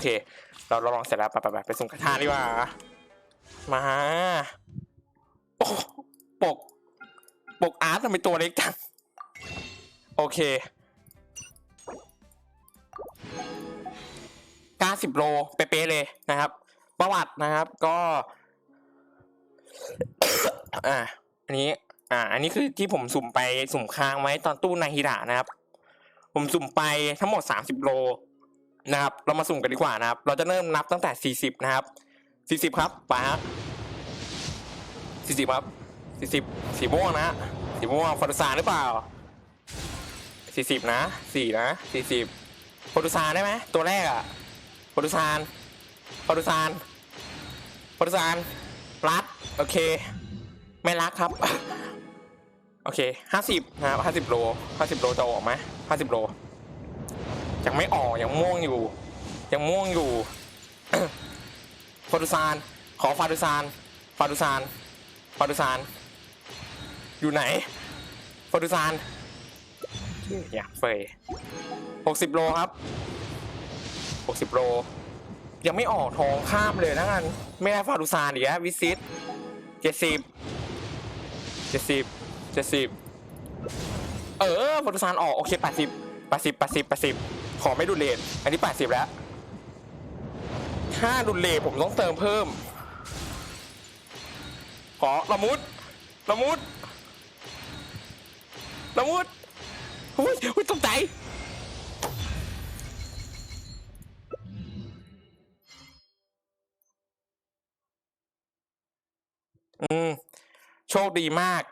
เค เราเราลองเสร็จแล้วไปไปไปไปสุ่มกระทาดีกว่า มาโอ้ปก ปกอาร์ตทำไมตัวเล็กจัง โอเค90โลเป๊ะๆเลยนะครับ ประวัตินะครับก็ อ่าอันนี้ อ่า อันนี้คือที่ผมสุ่มไปสุ่มค้างไว้ตอนตู้นาฮิดะนะครับ ผมสุ่มไปทั้งหมด 30 โล นะครับ เรามาสุ่มกันดีกว่านะครับ เราจะเริ่มนับตั้งแต่ 40 นะครับ 40 ครับไปฮะ40 ครับ 40 สีม่วงนะสีม่วงฟอรุซานหรือเปล่า 40 นะ 4 นะ 40ฟอรุซานได้ไหมตัวแรกอะฟอรุซานฟอรุซานฟอรุซานรัดโอเค ไม่รักครับ โอเค 50 นะครับ 50 โล 50 โลจะออกไหม50 โล ยังไม่ออกยังม่วงอยู่ ยังม่วงอยู่ ฟารุซาน ขอฟารุซาน ฟารุซาน ฟารุซาน อยู่ไหน ฟารุซานอยากเฟยหกสิบโลครับหกสิบโล ยังไม่ออกทองข้ามเลยนะกันไม่ได้ฟารุซานอีกแล้ววิซิตเจ็ดสิบเจ็ดสิบเจ็ดสิบเออฟารุซานออก โอเคแปดสิบแปดสิบแปดสิบแปดสิบ ขอไม่ดูเลทอันนี้แปดสิบแล้ว ถ้าดุลเลผมต้องเติมเพิ่ม ขอละมุดละมุดละมุดอุ้ยอุ้ยตกใจอืม โชคดีมาก